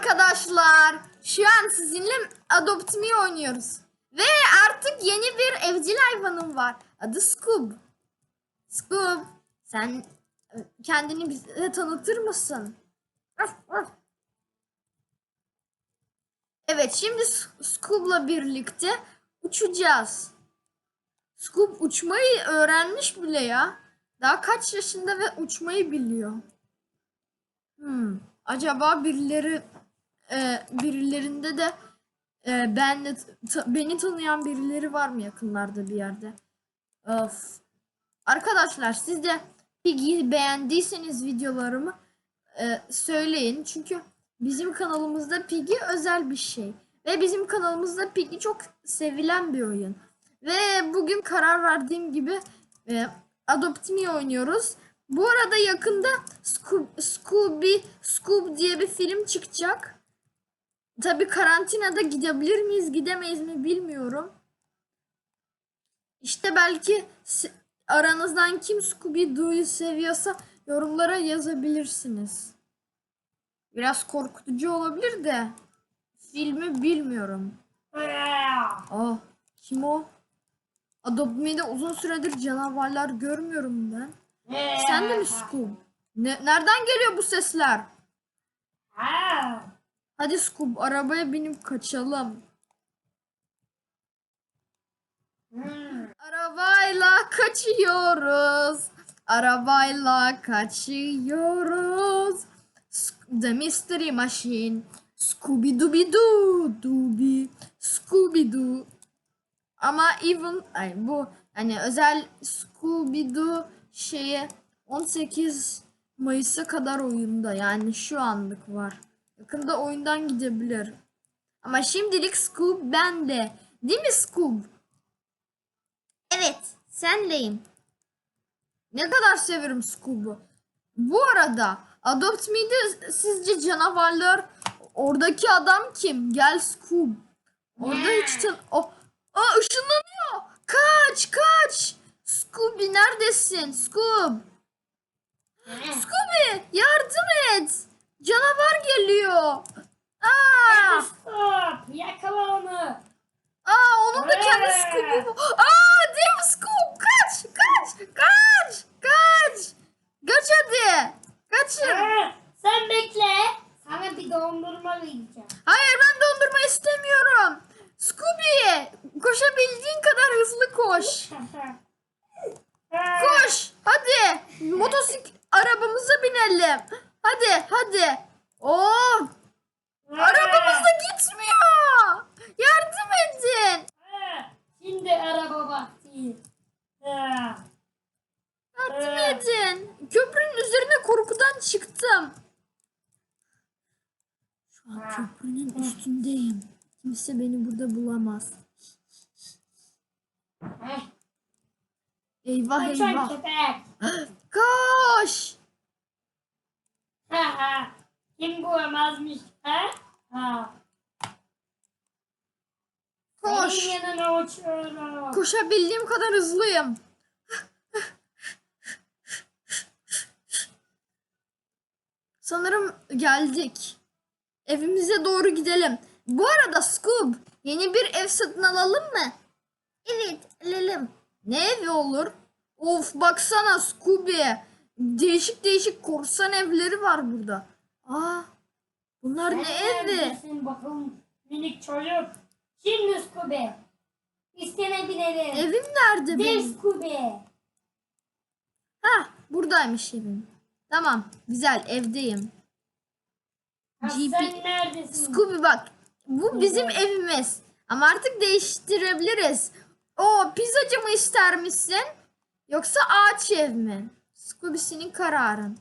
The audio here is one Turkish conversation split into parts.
arkadaşlar. Şu an sizinle Adopt Me oynuyoruz. Ve artık yeni bir evcil hayvanım var. Adı Scoob. Scoob, sen kendini bize tanıtır mısın? Evet, şimdi Scoob'la birlikte uçacağız. Scoob uçmayı öğrenmiş bile ya. Daha kaç yaşında ve uçmayı biliyor. Hmm. Acaba birileri e, birilerinde de e, benle ta- beni tanıyan birileri var mı yakınlarda bir yerde? Of. Arkadaşlar siz de Piggy'yi beğendiyseniz videolarımı e, söyleyin. Çünkü bizim kanalımızda Piggy özel bir şey. Ve bizim kanalımızda Piggy çok sevilen bir oyun. Ve bugün karar verdiğim gibi e, Adopt Me oynuyoruz. Bu arada yakında Scoob, Scooby, Scoob diye bir film çıkacak. Tabi karantinada gidebilir miyiz gidemeyiz mi bilmiyorum. İşte belki aranızdan kim Scooby-Doo'yu seviyorsa yorumlara yazabilirsiniz. Biraz korkutucu olabilir de filmi bilmiyorum. Ah kim o? Adopt Me'de uzun süredir canavarlar görmüyorum ben. Sen de mi Scoob? Ne, nereden geliyor bu sesler? Hadi Scoob arabaya binip kaçalım. Arabayla kaçıyoruz. Arabayla kaçıyoruz. The Mystery Machine. Scooby Dooby Doo. Dooby. Scooby Doo. Ama even ay bu hani özel Scooby Doo şeye 18 Mayıs'a kadar oyunda yani şu anlık var. Yakında oyundan gidebilir. Ama şimdilik Scoob bende. Değil mi Scoob? Evet, senleyim. Ne kadar severim Scoob'u. Bu arada Adopt Me'de sizce canavarlar oradaki adam kim? Gel Scoob. Orada hiç tan... Oh. Aa ışınlanıyor. Kaç kaç. Scooby neredesin? Scoob. Scooby yardım et. Canavar geliyor. Aa, Stop! Yakala onu! aa onun da kendi Ee. Scoob'u. Aa dev Scoob kaç kaç kaç kaç. Kaç hadi. Kaçın. Ee, sen bekle. Sana bir dondurma vereceğim. Hayır ben dondurma istemiyorum. Scooby koşabildiğin kadar hızlı koş. Koş hadi motosik arabamıza binelim. Hadi hadi. Oo arabamız da gitmiyor. Yardım edin. Ee, Şimdi araba vakti. Ee, Yardım edin. Köprünün üzerine korkudan çıktım. Şu an köprünün üstündeyim. Kimse beni burada bulamaz. Eyvah eyvah. Koş. Kim bulamazmış? Ha? Ha. Koş. Koşabildiğim kadar hızlıyım. Sanırım geldik. Evimize doğru gidelim. Bu arada Scoob, yeni bir ev satın alalım mı? Evet, alalım. Ne evi olur? Of baksana Scooby. Değişik değişik korsan evleri var burada. Aa, bunlar ne evi? Neredesin bakalım minik çocuk. Şimdi Scooby. İstene binelim. Evim nerede benim? Scooby. Ha, buradaymış evim. Tamam, güzel evdeyim. Ha, GP sen neredesin? Scooby bak. Bu bizim evimiz. Ama artık değiştirebiliriz. O pizzacı mı ister misin? Yoksa ağaç ev mi? Scooby senin kararın.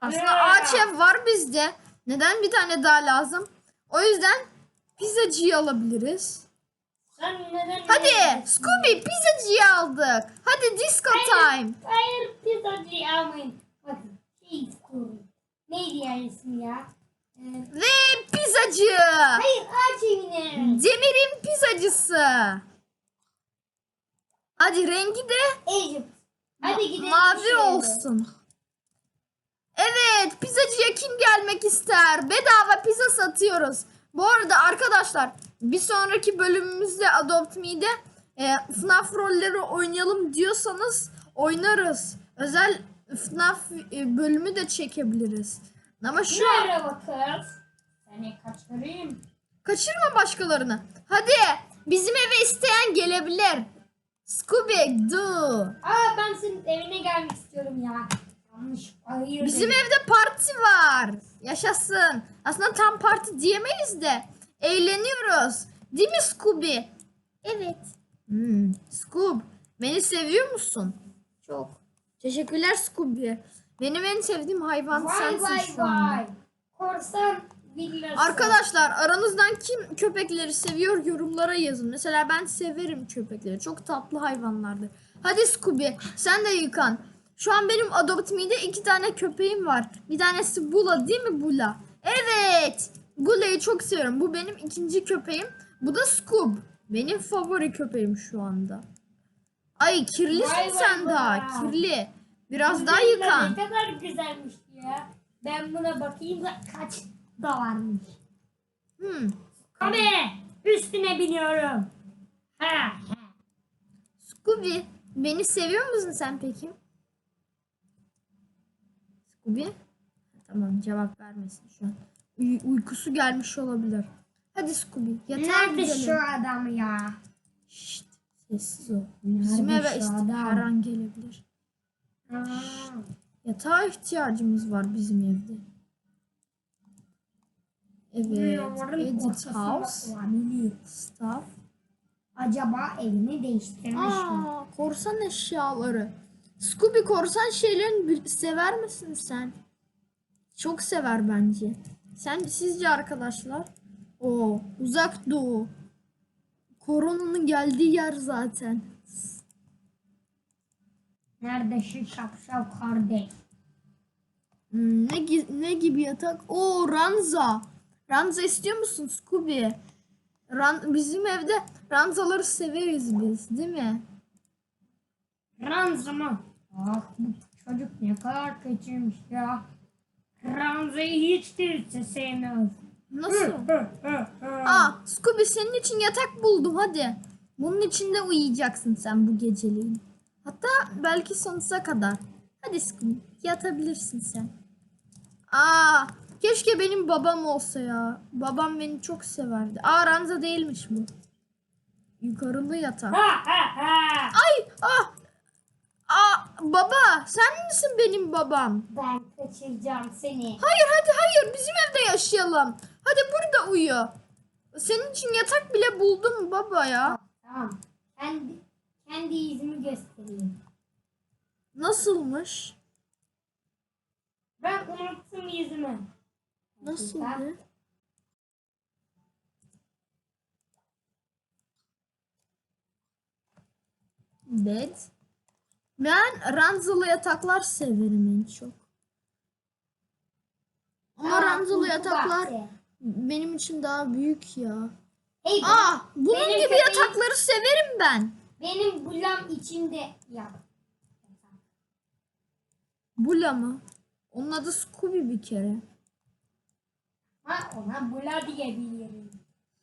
Aslında Yeah. ağaç ev var bizde. Neden bir tane daha lazım? O yüzden pizzacıyı alabiliriz. Sen neden Hadi? Scooby pizzacıyı aldık. Hadi disco time. Hayır pizzacı almayın. Bakın şey Scooby. Neydi ya ismi ya? Ee, Ve pizzacı. hayır ağaç evine. Demir'in pizzacısı. Hadi rengi de Egypt. Hadi gidelim. mavi olsun. Evet, pizzacıya kim gelmek ister? Bedava pizza satıyoruz. Bu arada arkadaşlar bir sonraki bölümümüzde Adopt Me'de e, FNAF rolleri oynayalım diyorsanız oynarız. Özel FNAF e, bölümü de çekebiliriz. Ama şu Merhaba kız. Seni kaçırayım. kaçırma başkalarını. Hadi bizim eve isteyen gelebilir. Scooby Doo. Aa ben senin evine gelmek istiyorum ya. Hayır. Bizim evde parti var. Yaşasın. Aslında tam parti diyemeyiz de. Eğleniyoruz. Değil mi Scooby? Evet. Hmm. Scoob, beni seviyor musun? Çok. Teşekkürler Scooby. Benim en sevdiğim hayvan Vay sensin vay şu anda. vay. Korsan villası. Arkadaşlar aranızdan kim köpekleri seviyor yorumlara yazın. Mesela ben severim köpekleri. Çok tatlı hayvanlardır. Hadi Scooby sen de yıkan. Şu an benim Adopt Me'de iki tane köpeğim var. Bir tanesi Bula değil mi Bula? Evet. Bula'yı çok seviyorum. Bu benim ikinci köpeğim. Bu da Scoob. Benim favori köpeğim şu anda. Ay kirlisin Vay vay sen daha. vay. Kirli. Biraz Bu daha yıkan. Ne kadar güzelmiş ya. Ben buna bakayım da kaç da varmış. Hmm. Abi üstüne biniyorum. Ha. Scooby, beni seviyor musun sen peki? Scooby? Tamam cevap vermesin şu an. Uy- uykusu gelmiş olabilir. Hadi Scooby yatağa Nerede gidelim. şu adam ya? Şşt, sessiz ol. Nerede Bizim eve şu işte adam? her an gelebilir. Aa, Yatağa ihtiyacımız var bizim evde. Evet. duyuyorum, Edit ortasında house. olabilir. Acaba evini değiştirmiş mi? Aa, korsan eşyaları. Scooby korsan şeylerini sever misin sen? Çok sever bence. Sen sizce arkadaşlar? O uzak doğu. Koronanın geldiği yer zaten. Nerede şu şapşal kardeş? Hmm, ne, ne gibi yatak? O ranza. Ranza istiyor musun Scooby? Ran bizim evde ranzaları severiz biz, değil mi? Ranzama. Ah çocuk ne kadar kötüymüş ya. Ranzayı hiç değilse sevmez. Nasıl? Aa. Aa, Scooby senin için yatak buldum hadi. Bunun içinde uyuyacaksın sen bu geceliğin. Hatta belki sonsuza kadar. Hadi Scooby yatabilirsin sen. Aa, keşke benim babam olsa ya. Babam beni çok severdi. Aa ranza değilmiş bu. Yukarılı yatak. Ay, ah. Baba sen misin benim babam? Ben kaçıracağım seni. Hayır hadi hayır bizim evde yaşayalım. Hadi burada uyu. Senin için yatak bile buldum baba ya. Tamam. Kendi, kendi yüzümü göstereyim. Nasılmış? Ben unuttum yüzümü. Nasıldı? Bed. Ben ranzalı yataklar severim en çok. Ama Aa, ranzalı yataklar vakti. benim için daha büyük ya. Hey, Aa, bunun benim gibi köpeğim- yatakları severim ben. benim bulam içinde yap. Bula mı? Onun adı Scooby bir kere. Ha ona bula diyebilirim.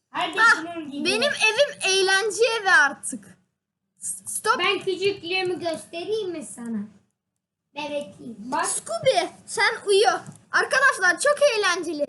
Hadi Ah, benim evim eğlence evi artık. Stop. Ben küçüklüğümü göstereyim mi sana? Bebekliyim. Bak Scooby sen uyu. Arkadaşlar çok eğlenceli.